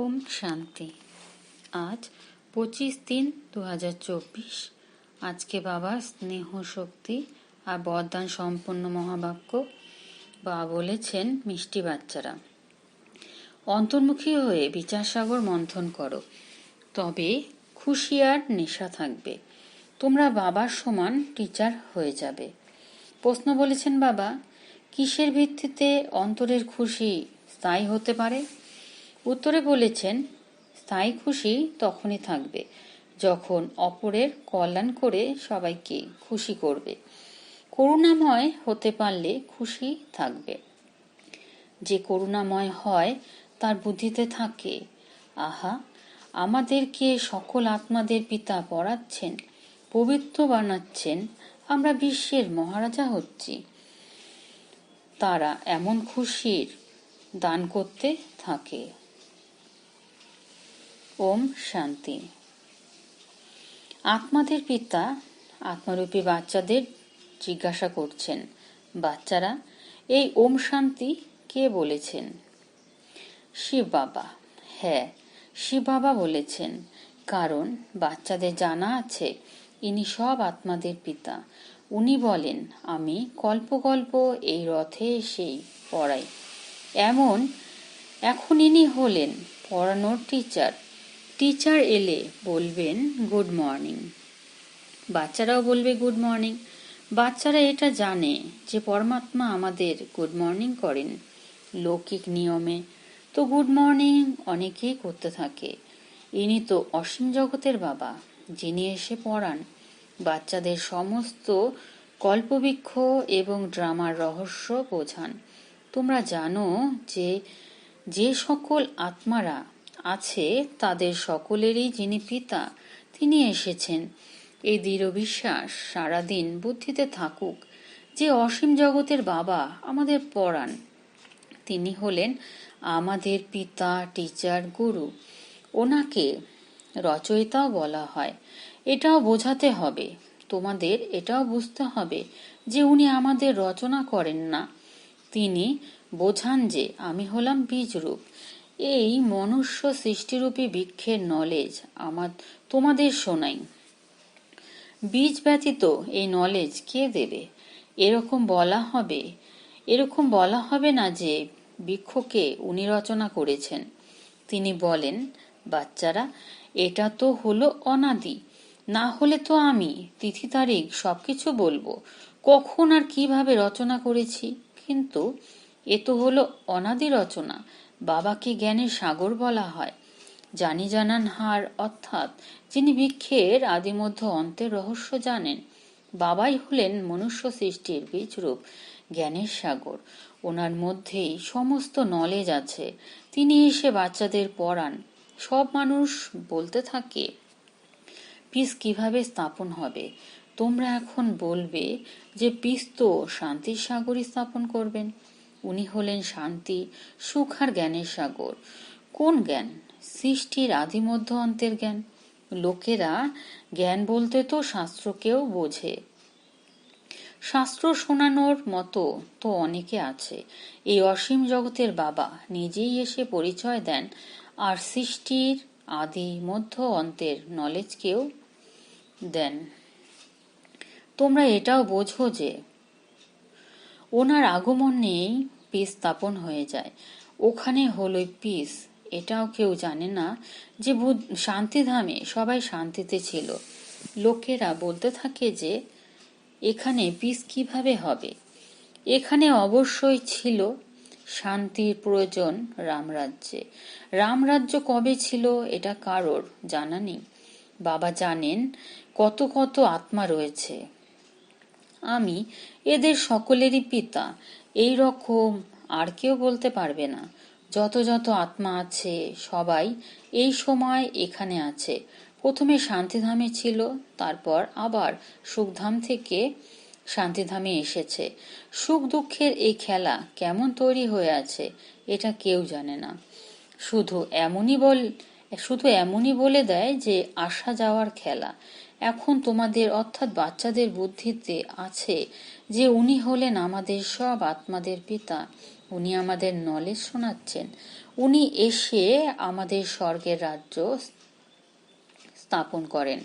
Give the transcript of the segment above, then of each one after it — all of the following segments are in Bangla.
ওম শান্তি। আজ পঁচিশ তিন দু হাজার চব্বিশ। আজকে বাবা স্নেহ শক্তি আর বরদান সম্পন্ন মহাবাক্য বা বলেছেন মিষ্টি বাচ্চারা। অন্তর্মুখী হয়ে বিচারসাগর মন্থন করো। তবে খুশি আর নেশা থাকবে। তোমরা বাবার সমান টিচার হয়ে যাবে। প্রশ্ন বলেছেন বাবা, কিসের ভিত্তিতে অন্তরের খুশি স্থায়ী হতে পারে? উত্তরে বলেছেন, স্থায়ী খুশি তখনই থাকবে যখন অপরের কল্যাণ করে সবাইকে খুশি করবে। করুণাময় হতে পারলে খুশি থাকবে। যে করুণাময় হয়, তার বুদ্ধিতে থাকে। আহা, আমাদেরকে সকল আত্মাদের পিতা পড়াচ্ছেন পবিত্র বানাচ্ছেন, আমরা বিশ্বের মহারাজা হচ্ছি। তারা এমন খুশির দান করতে থাকে। ওম শান্তি। আত্মাদের পিতা আত্মারূপী বাচ্চাদের জিজ্ঞাসা করছেন, বাচ্চারা, এই ওম শান্তি কে বলেছেন? শিব বাবা। হ্যাঁ শিব বাবা বলেছেন, কারণ বাচ্চাদের জানা আছে, ইনি সব আত্মাদের পিতা। উনি বলেন, আমি কল্প গল্প এই রথে এসেই পড়াই। এমন? এখন ইনি হলেন পড়ানোর টিচার টিচার এলে বলবেন, গুড মর্নিং। বাচ্চারাও বলবে, গুড মর্নিং। বাচ্চারা এটা জানে যে পরমাত্মা আমাদের গুড মর্নিং করেন লৌকিক নিয়মে। তো গুড মর্নিং অনেকেই করতে থাকে। ইনি তো অসীম জগতের বাবা, যিনি এসে পড়ান। বাচ্চাদের সমস্ত কল্পবৃক্ষ এবং ড্রামার রহস্য বোঝান। তোমরা জানো যে যে সকল আত্মারা আছে তাদের সকলেরই যিনি পিতা, তিনি এসেছেন। এই দৃঢ় বিশ্বাস সারাদিন বুদ্ধিতে থাকুক, যে অসীম জগতের বাবা আমাদের পড়ান তিনি হলেন আমাদের পিতা, টিচার, গুরু। ওনাকে রচয়িতাও বলা হয়। এটাও বোঝাতে হবে, তোমাদের এটাও বুঝতে হবে যে উনি আমাদের রচনা করেন না। তিনি বোঝান যে আমি হলাম বীজরূপ। এই মনুষ্য সৃষ্টিরূপী বৃক্ষের নলেজ আমার, তোমাদের শোনাই। বীজ ব্যতীত এই নলেজ কে দেবে? এরকম বলা হবে, এরকম বলা হবে না যে বৃক্ষকে উনি রচনা করেছেন। তিনি বলেন, বাচ্চারা, এটা তো হলো অনাদি, না হলে তো আমি তিথি তারিখ সবকিছু বলব। কখন আর কীভাবে রচনা করেছি? কিন্তু এ তো হলো অনাদি রচনা। বাবাকে জ্ঞানের সাগর বলা হয়। জানি জানান হার, অর্থাৎ যিনি বৃক্ষের আদিমধ্য অন্তের রহস্য জানেন, বাবাই হলেন মনুষ্য সৃষ্টির বীজরূপ, জ্ঞানের সাগর। ওনার মধ্যেই সমস্ত নলেজ আছে। তিনি এসে বাচ্চাদের পড়ান। সব মানুষ বলতে থাকে পিস কীভাবে স্থাপন হবে? তোমরা এখন বলবে যে পিস তো শান্তির সাগরই স্থাপন করবেন। হলেন শান্তি, সুখ আর জ্ঞানের সাগর। কোন জ্ঞান? সৃষ্টির আদি মধ্য অন্তের জ্ঞান। লোকেরা জ্ঞান বলতে তো শাস্ত্রকেও বোঝে। শাস্ত্র শোনানোর মতো তো অনেকে আছে। এই অসীম জগতের বাবা নিজেই এসে পরিচয় দেন আর সৃষ্টির আদি মধ্য অন্তের নলেজকেও দেন। তোমরা এটাও বোঝো যে, ওনার আগমন নিয়েই পিস স্থাপন হয়ে যায়। ওখানে হলো পিস এটাও কেউ জানে না যে বুধ শান্তিধামে সবাই শান্তিতে ছিল। লোকেরা বলতে থাকে যে, এখানে পিস কীভাবে হবে? এখানে অবশ্যই ছিল শান্তির প্রয়োজন রামরাজ্যে। রামরাজ্য কবে ছিল এটা কারোর জানা নেই। বাবা জানেন কত কত আত্মা রয়েছে। আমি এদের সকলেরই পিতা। এই রকম আর কেউ বলতে পারবে না। যত যত আত্মা আছে, সবাই এই সময় এখানে আছে। প্রথমে শান্তিধামে ছিল, তারপর আবার সুখধাম থেকে শান্তিধামে এসেছে। সুখ দুঃখের এই খেলা কেমন তৈরি হয়ে আছে, এটা কেউ জানে না। শুধু এমনই বল, শুধু এমনই বলে দেয় যে, আসা যাওয়ার খেলা। এখন তোমাদের অর্থাৎ বাচ্চাদের বুদ্ধিতে আছে যে উনি হলেন আমাদের সব আত্মাদের পিতা। উনি আমাদের নলেজ শোনাচ্ছেন। উনি এসে আমাদের স্বর্গের রাজ্য স্থাপন করেন।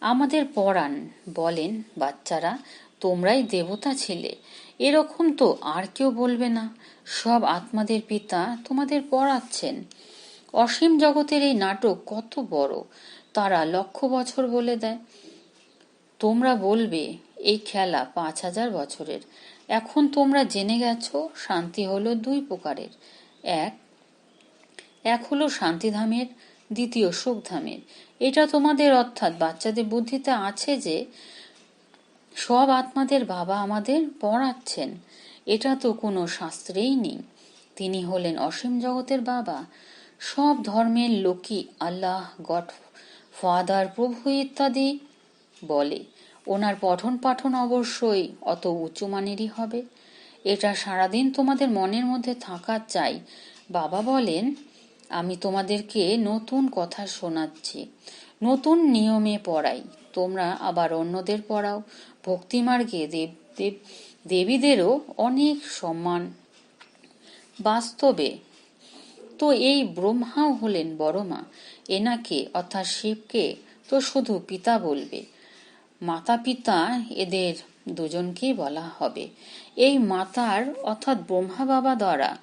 আমাদের পড়ান বলেন, বাচ্চারা, তোমরাই দেবতা ছিলে। এরকম তো আর কেউ বলবে না। সব আত্মাদের পিতা তোমাদের পড়াচ্ছেন অসীম জগতের এই নাটক কত বড়। তারা লক্ষ বছর বলে দেয়। তোমরা বলবে, এই খেলা পাঁচ হাজার বছরের। এখন তোমরা জেনে গেছো, শান্তি হলো দুই প্রকারের। এক এক হলো শান্তিধামের, দ্বিতীয় সুখধামের। এটা তোমাদের অর্থাৎ বাচ্চাদের বুদ্ধিতে আছে যে, সব আত্মাদের বাবা আমাদের পড়াচ্ছেন। এটা তো কোনো শাস্ত্রেই নেই। তিনি হলেন অসীম জগতের বাবা। সব ধর্মের লোকই আল্লাহ গড ফাদার প্রভু ইত্যাদি বলে। ওনার পঠন পাঠন অবশ্যই অত উঁচু মানেরই হবে। এটা সারাদিন তোমাদের মনের মধ্যে থাকা চাই। বাবা বলেন, আমি তোমাদেরকে নতুন কথা শোনাচ্ছি। নতুন নিয়মে পড়াই। তোমরা আবার অন্যদের পড়াও। ভক্তিমার্গে দেব দেব, দেবীদেরও অনেক সম্মান বাস্তবে তো এই ব্রহ্মাও হলেন বড় মা। এনাকে, অর্থাৎ শিবকে, তো শুধু পিতা বলবে। মাতা পিতা এদের দুজনকেই বলা হবে। এই মাতার, অর্থাৎ ব্রহ্মা বাবা দ্বারা,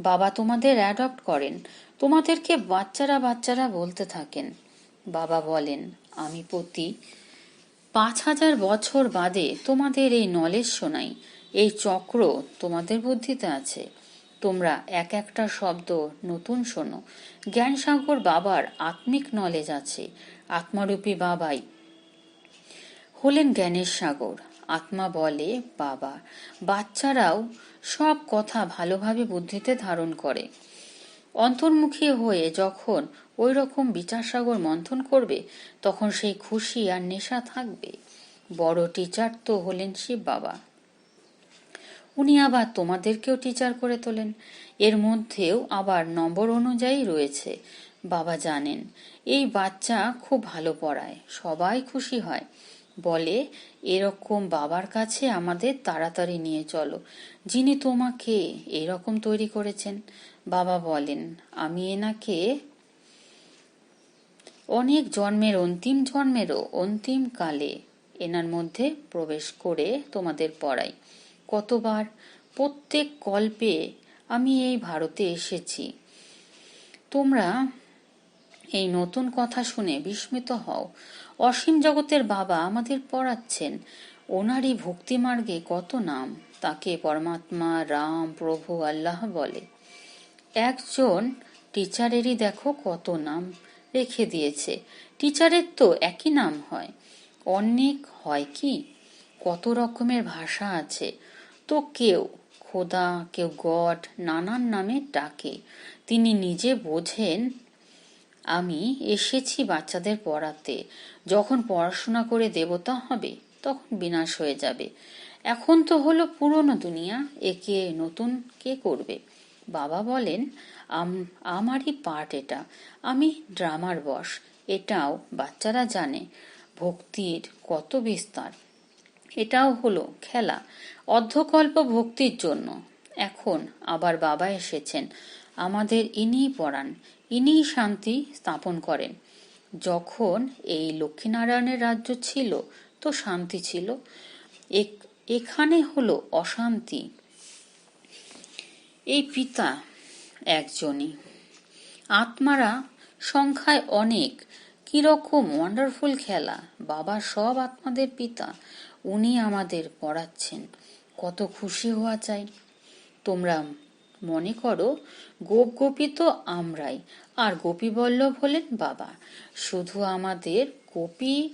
বাবা তোমাদের অ্যাডপ্ট করেন। তোমাদেরকে বাচ্চারা বাচ্চারা বলতে থাকেন। বাবা বলেন, আমি প্রতি পাঁচ হাজার বছর বাদে তোমাদের এই নলেজ শোনাই। এই চক্র তোমাদের বুদ্ধিতে আছে। তোমরা এক একটা শব্দ নতুন শোনো। জ্ঞানসাগর বাবার আত্মিক নলেজ আছে। আত্মারূপী বাবাই। হলেন জ্ঞানের সাগর। আত্মা বলে বাবা। বাচ্চারাও সব কথা ভালোভাবে বুদ্ধিতে ধারণ করে। অন্তর্মুখী হয়ে যখন ওই রকম বিচারসাগর মন্থন করবে, তখন সেই খুশি আর নেশা থাকবে। বড় টিচার তো হলেন শিব বাবা। উনি আবার তোমাদেরকেও টিচার করে তোলেন। এর মধ্যেও আবার নম্বর অনুযায়ী রয়েছে, বাবা জানেন। এই বাচ্চা খুব ভালো পড়ায়, সবাই খুশি হয়। বলে, এরকম বাবার কাছে আমাদের তাড়াতাড়ি নিয়ে চলো। যিনি তোমাকে এরকম তৈরি করেছেন। বাবা বলেন, আমি এনাকে অনেক জন্মের, অন্তিম জন্মেরও, অন্তিম কালে এনার মধ্যে প্রবেশ করে তোমাদের পড়াই। কতবার প্রত্যেক কল্পে আমি এই ভারতে এসেছি। তোমরা এই নতুন কথা শুনে বিস্মিত হও। অসীম জগতের বাবা আমাদের পড়াচ্ছেন। ওনারই ভক্তিমার্গে কত নাম, তাকে পরমাত্মা, রাম, প্রভু, আল্লাহ বলে। একজন টিচারেরই দেখো কত নাম রেখে দিয়েছে। টিচারের তো একই নাম হয়। অনেক হয় কি? কত রকমের ভাষা আছে। তো কেউ খোদা কেউ গড নানান নামে ডাকে। তিনি নিজে বোঝেন, আমি এসেছি বাচ্চাদের পড়াতে। যখন পড়াশোনা করে দেবতা হবে, তখন বিনাশ হয়ে যাবে। এখন তো হলো পুরনো দুনিয়া, একে নতুন কে করবে? বাবা বলেন আমারই পার্ট এটা। আমি ড্রামার বস এটাও বাচ্চারা জানে। ভক্তির কত বিস্তার। এটাও হলো খেলা, অর্ধকল্প ভক্তির জন্য। এখন আবার বাবা এসেছেন, আমাদের ইনি পড়ান ইনি শান্তি স্থাপন করেন। যখন এই লক্ষ্মীনারায়ণের রাজ্য ছিল, তো শান্তি ছিল। এখানে হলো অশান্তি। এই পিতা একজনই। আত্মারা সংখ্যায় অনেক, কীরকম ওয়ান্ডারফুল খেলা বাবা সব আত্মাদের পিতা। উনি আমাদের পড়াচ্ছেন। কত খুশি হওয়া চাই। তোমরা মনে করো, গোপ গোপী তো আমরাই, আর গোপী বল্লভ হলেন বাবা। শুধু আমাদের গোপী,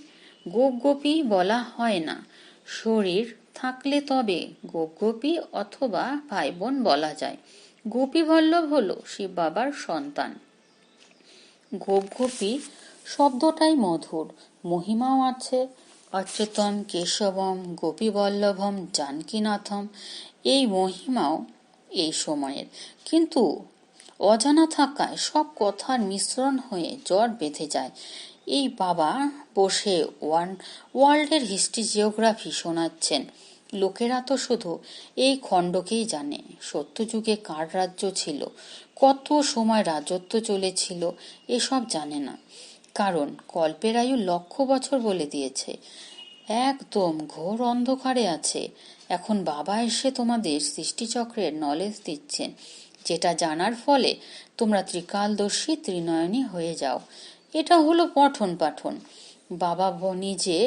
গোপ গোপী বলা হয় না, শরীর থাকলে তবে গোপ গোপী অথবা ভাই বোন বলা যায়। গোপী বল্লভ হল শিব বাবার সন্তান। গোপ গোপী শব্দটাই মধুর, মহিমাও আছে অচ্যুতম কেশবম, গোপীবল্লভম, জানকীনাথম, এই মহিমাও এই সময়ের। কিন্তু অজানা থাকায় সব কথার মিশ্রণ হয়ে জ্বর বেঁধে যায়। এই বাবা বসে ওয়ান, ওয়ার্ল্ডের হিস্ট্রি জিওগ্রাফি শোনাচ্ছেন। লোকেরা তো শুধু এই খণ্ডকেই জানে। সত্যযুগে কার রাজ্য ছিল? কত সময় রাজত্ব চলেছিল? এসব জানে না। কারণ কল্পের আয়ু লক্ষ বছর বলে দিয়েছে। একদম ঘোর অন্ধকারে আছে। এখন বাবা এসে তোমাদের সৃষ্টিচক্রের নলেজ দিচ্ছেন, যেটা জানার ফলে তোমরা ত্রিকালদর্শী ত্রিনয়নী হয়ে যাও। এটা হলো পঠন পাঠন। বাবা নিজে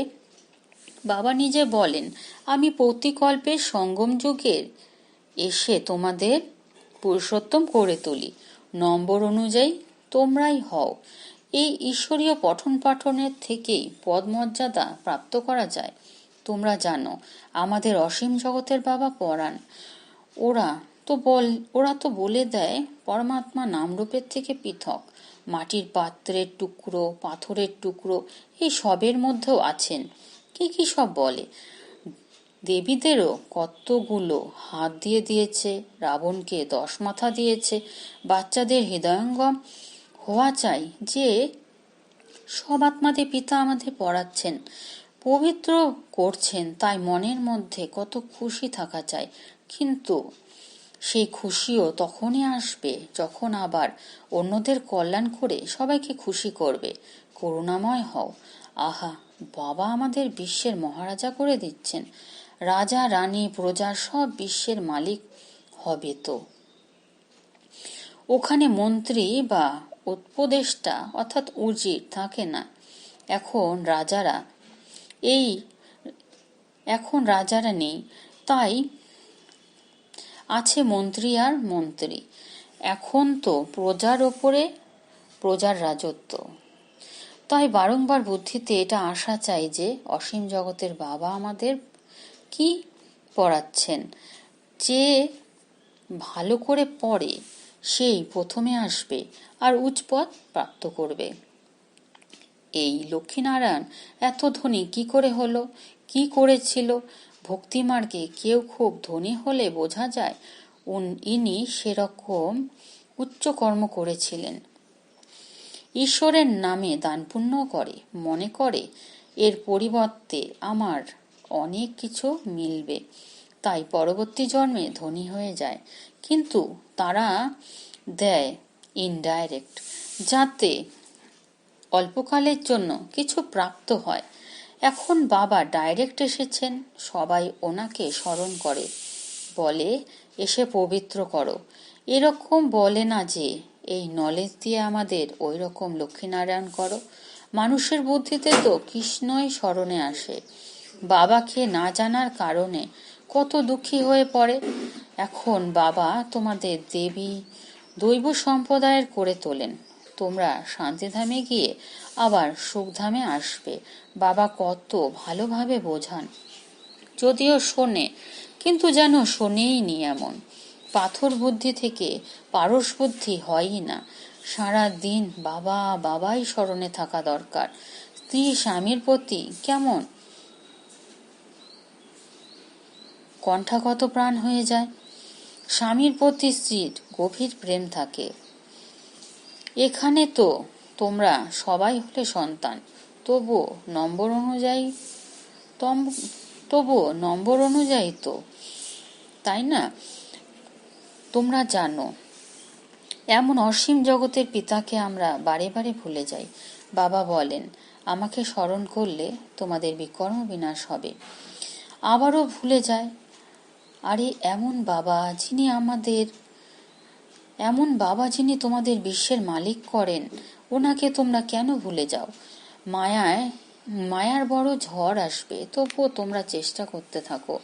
বাবা নিজে বলেন, আমি প্রতিকল্পের সঙ্গম যুগের এসে তোমাদের পুরুষোত্তম করে তুলি। নম্বর অনুযায়ী তোমরাই হও। এই ঈশ্বরীয় পঠন পাঠনের থেকেই পদমর্যাদা প্রাপ্ত করা যায়। তোমরা জানো, আমাদের অসীম জগতের বাবা পড়ান ওরা তো বল, ওরা তো বলে দেয়, পরমাত্মা নামরূপের থেকে পৃথক। মাটির পাত্রের টুকরো, পাথরের টুকরো, এই সবের মধ্যেও আছেন। কি কি সব বলে? দেবীদেরও কতগুলো হাত দিয়ে দিয়েছে, রাবণকে দশ মাথা দিয়েছে, বাচ্চাদের হৃদয়ঙ্গম হওয়া চাই যে সব আত্মাদের পিতা আমাদের পড়াচ্ছেন, পবিত্র করছেন, তাই মনের মধ্যে কত খুশি থাকা চাই। কিন্তু সেই খুশিও তখনই আসবে যখন আবার অন্যদের কল্যাণ করে সবাইকে খুশি করবে। করুণাময় হও। আহা, বাবা আমাদের বিশ্বের মহারাজা করে দিচ্ছেন। রাজা, রানী, প্রজা সব বিশ্বের মালিক হবে তো। ওখানে মন্ত্রী বা উপদেষ্টা অর্থাৎ উজির থাকে না। এখন রাজারা এই, এখন রাজারা নেই, তাই আছে মন্ত্রী আর মন্ত্রী। এখন তো প্রজার ওপরে প্রজার রাজত্ব। তাই বারংবার বুদ্ধিতে এটা আসা চাই যে অসীম জগতের বাবা আমাদের কি পড়াচ্ছেন? যে ভালো করে পড়ে সেই প্রথমে আসবে আর উচ্চপদ প্রাপ্ত করবে। এই লক্ষ্মীনারায়ণ এত ধনী কি করে হলো? কি করেছিল? ভক্তিমার্গে কেউ খুব ধনী হলে বোঝা যায় ইনি সেরকম উচ্চ কর্ম করেছিলেন। ঈশ্বরের নামে দান পুণ্য করে, মনে করে, এর পরিবর্তে আমার অনেক কিছু মিলবে। তাই পরবর্তী জন্মে ধনী হয়ে যায়। কিন্তু তারা দেয় ইনডাইরেক্ট যাতে অল্পকালের জন্য কিছু প্রাপ্ত হয়। এখন বাবা ডাইরেক্ট এসেছেন, সবাই ওনাকে স্মরণ করে, বলে, এসে পবিত্র করো। এরকম বলে না যে, এই নলেজ দিয়ে আমাদের ওই রকম লক্ষ্মীনারায়ণ করো। মানুষের বুদ্ধিতে তো কৃষ্ণই স্মরণে আসে। বাবাকে না জানার কারণে কত দুঃখী হয়ে পড়ে। এখন বাবা তোমাদের দেবী দৈব সম্প্রদায়ের করে তোলেন। তোমরা শান্তিধামে গিয়ে আবার সুখধামে আসবে। বাবা কত ভালোভাবে বোঝান। যদিও শোনে, কিন্তু যেন শোনেই নি এমন। পাথর বুদ্ধি থেকে পারস বুদ্ধি হয়ই না। সারা দিন বাবা বাবাই স্মরণে থাকা দরকার। স্ত্রী স্বামীর প্রতি কেমন? কণ্ঠাগত প্রাণ হয়ে যায়। স্বামীর প্রতি স্ত্রীর গভীর প্রেম থাকে। এখানে তো তোমরা সবাই হলে সন্তান তবুও নম্বর অনুযায়ী তবুও নম্বর অনুযায়ী তো, তাই না? তোমরা জানো, এমন অসীম জগতের পিতাকে আমরা বারে বারে ভুলে যাই। বাবা বলেন, আমাকে স্মরণ করলে তোমাদের বিকর্ম বিনাশ হবে। আবারও ভুলে যায় আরে, এমন বাবা যিনি আমাদের, এমন বাবা যিনি তোমাদের বিশ্বের মালিক করেন, ওনাকে তোমরা কেন ভুলে যাও? মায়ায়, মায়ার বড় ঝড় আসবে, তবুও তোমরা চেষ্টা করতে থাকো।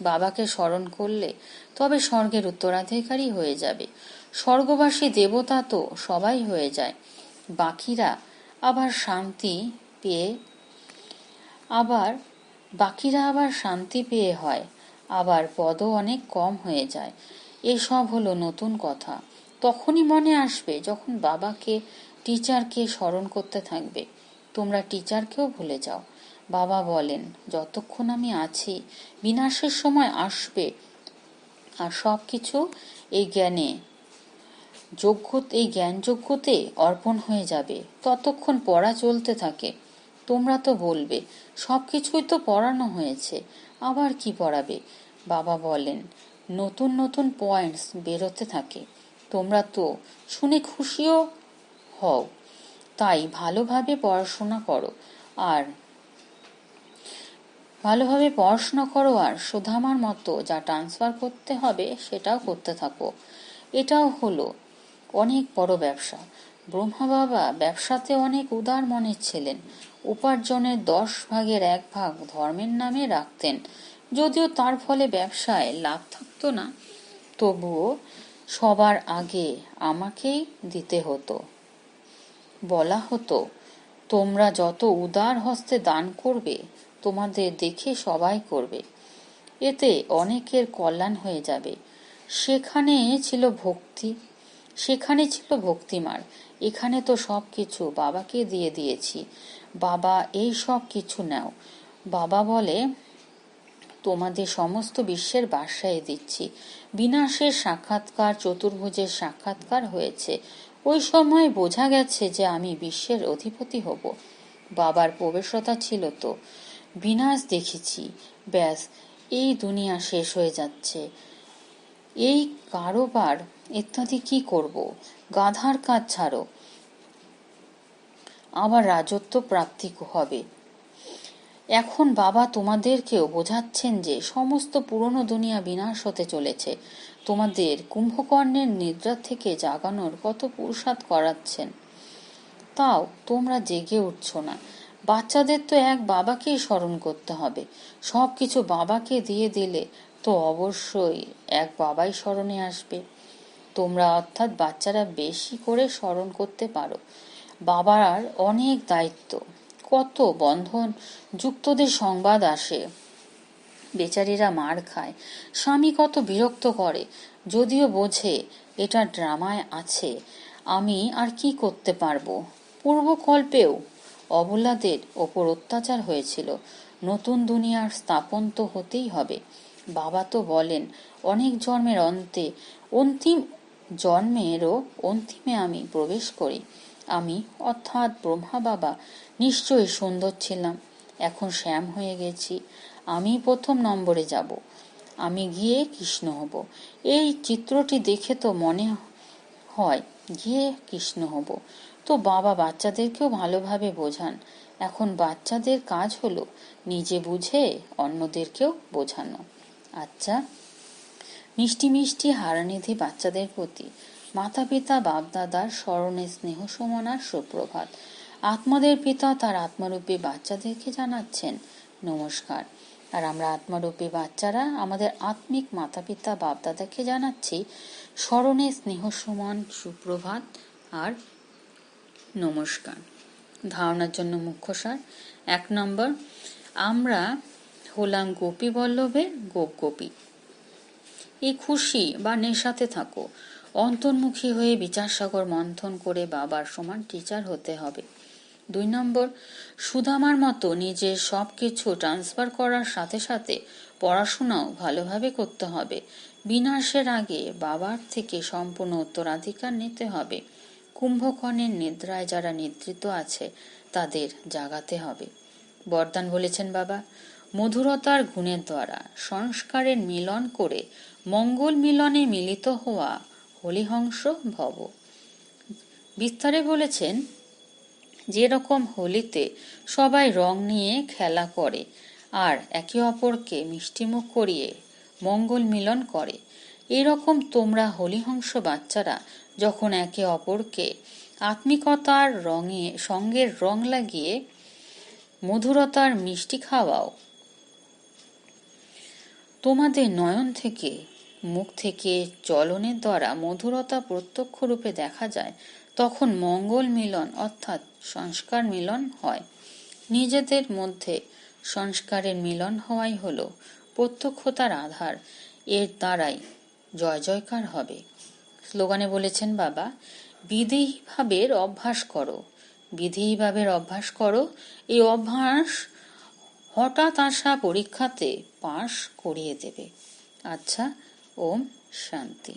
বাবাকে স্মরণ করলে তবে স্বর্গের উত্তরাধিকারী হয়ে যাবে। স্বর্গবাসী দেবতা তো সবাই হয়ে যায়। বাকিরা আবার শান্তি পেয়ে, আবার বাকিরা আবার শান্তি পেয়ে হয়। আবার পদও অনেক কম হয়ে যায়। এসব হলো নতুন কথা। তখনই মনে আসবে যখন বাবাকে, টিচারকে স্মরণ করতে থাকবে। তোমরা টিচারকেও ভুলে যাও। বাবা বলেন, যতক্ষণ আমি আছি, বিনাশের সময় আসবে। আর সব কিছু এই জ্ঞানে, যোগ্য, এই জ্ঞান যোগ্যতে অর্পণ হয়ে যাবে। ততক্ষণ পড়া চলতে থাকে। তোমরা তো বলবে সব কিছুই তো পড়ানো হয়েছে, আবার কি পড়াবে? বাবা বলেন, নতুন নতুন পয়েন্টস বেরোতে থাকে। তোমরা তো শুনে খুশিও হও। তাই ভালোভাবে পড়াশোনা করো। আর ভালোভাবে পড়াশোনা করো আর সুধামার মতো যা ট্রান্সফার করতে হবে সেটাও করতে থাকো। এটাও হলো অনেক বড় ব্যবসা। ব্রহ্মা বাবা ব্যবসাতে অনেক উদার মনের ছিলেন। উপার্জনের দশ ভাগের এক ভাগ ধর্মের নামে রাখতেন। যদিও তার ফলে ব্যবসায় লাভ থাকতো না, তবুও সবার আগে আমাকেই দিতে হতো। বলা হতো, তোমরা যত উদার হস্তে দান করবে, তোমাদের দেখে সবাই করবে। এতে অনেকের কল্যাণ হয়ে যাবে। সেখানে ছিল ভক্তি, সেখানে ছিল ভক্তিমার। এখানে তো সব কিছু বাবাকে দিয়ে দিয়েছি। বাবা, এই সব কিছু নাও। বাবা বলে, তোমাদের সমস্ত বিশ্বের বাসায় দিচ্ছি। বিনাশের সাক্ষাৎকার, চতুর্ভুজের সাক্ষাৎকার হয়েছে। ওই সময় বোঝা গেছে যে আমি বিশ্বের অধিপতি হব। বাবার প্রবেশতা ছিল তো। বিনাশ দেখেছি। ব্যাস, এই দুনিয়া শেষ হয়ে যাচ্ছে। এই কারোবার ইত্যাদি কি করব? গাধার কাজ ছাড়ো। আবার রাজত্ব প্রাপ্তি হবে। এখন বাবা তোমাদেরকেও বোঝাচ্ছেন যে সমস্ত পুরনো দুনিয়া বিনাশ হতে চলেছে। তোমাদের কুম্ভকর্ণের নিদ্রা থেকে জাগানোর কত পুরুষাদ করাচ্ছেন। তাও তোমরা জেগে উঠছ না। বাচ্চাদের তো এক বাবাকেই স্মরণ করতে হবে। সব কিছু বাবাকে দিয়ে দিলে তো অবশ্যই এক বাবাই স্মরণে আসবে। তোমরা অর্থাৎ বাচ্চারা বেশি করে স্মরণ করতে পারো। বাবার অনেক দায়িত্ব। কত বন্ধন যুক্তদের সংবাদ আসে। বেচারিরা মার খায়। স্বামী কত বিরক্ত করে। যদিও বোঝে, এটা ড্রামায় আছে। আমি আর কি করতে পারব? পূর্বকল্পেও অবলাদের ওপর অত্যাচার হয়েছিল। নতুন দুনিয়ার স্থাপন তো হতেই হবে। বাবা তো বলেন, অনেক জন্মের অন্তে অন্তিম জন্মেরও অন্তিমে আমি প্রবেশ করি। আমি, অর্থাৎ ব্রহ্মা বাবা, নিশ্চয়ই সুন্দর ছিলাম। এখন শ্যাম হয়ে গেছি। আমি প্রথম নম্বরে যাব। আমি গিয়ে কৃষ্ণ হব। এই চিত্রটি দেখে তো মনে হয়, গিয়ে কৃষ্ণ হব। তো বাবা বাচ্চাদেরকেও ভালোভাবে বোঝান। এখন বাচ্চাদের কাজ হলো, নিজে বুঝে অন্যদেরকেও বোঝানো। আচ্ছা। মিষ্টি মিষ্টি হারানিধি বাচ্চাদের প্রতি মাতা পিতা বাপদাদার স্মরণে স্নেহ সমানার সুপ্রভাত। আত্মাদের পিতা তার আত্মারূপী বাচ্চাদেরকে জানাচ্ছেন, নমস্কার। আর আমরা আত্মারূপী বাচ্চারা আমাদের আত্মিক মাতা পিতা বাপদাদাকে জানাচ্ছি, স্মরণে স্নেহ সমান, সুপ্রভাত। আর, নমস্কার। ধারণার জন্য মুখ্য সার, এক নম্বর, আমরা হলাম গোপী বল্লভের গোপ গোপী এই খুশি বা নেশাতে থাকো। অন্তর্মুখী হয়ে বিচারসাগর মন্থন করে বাবার সমান টিচার হতে হবে। দুই নম্বর, সুদামার মতো নিজের সব কিছু ট্রান্সফার করার সাথে সাথে পড়াশোনাও ভালোভাবে করতে হবে। বিনাশের আগে বাবার থেকে সম্পূর্ণ উত্তরাধিকার নিতে হবে। কুম্ভকর্ণের নিদ্রায় যারা নিদ্রিত আছে, তাদের জাগাতে হবে। বরদান বলেছেন বাবা, মধুরতার গুণের দ্বারা সংস্কারের মিলন করে মঙ্গল মিলনে মিলিত হওয়া হলিহংস ভব। বিস্তারে বলেছেন, যেরকম হোলিতে সবাই রং নিয়ে খেলা করে আর একে অপরকে মিষ্টিমুখ করিয়ে মঙ্গল মিলন করে, এরকম তোমরা হলিহংস বাচ্চারা যখন একে অপরকে আত্মিকতার রঙে, সঙ্গের রং লাগিয়ে মধুরতার মিষ্টি খাওয়াও। তোমাদের নয়ন থেকে মুখ থেকে চলনের দ্বারা মধুরতা প্রত্যক্ষ রূপে দেখা যায়, তখন মঙ্গল মিলন অর্থাৎ সংস্কার মিলন হয়। নিজেদের মধ্যে সংস্কারের মিলন হওয়াই হল প্রত্যক্ষতার আধার। এর দ্বারাই জয় জয়কার হবে। স্লোগানে বলেছেন বাবা বিধিভাবের অভ্যাস করো। বিধিভাবের অভ্যাস করো। এই অভ্যাস হঠাৎ আসা পরীক্ষাতে পাশ করিয়ে দেবে। আচ্ছা ওম শান্তি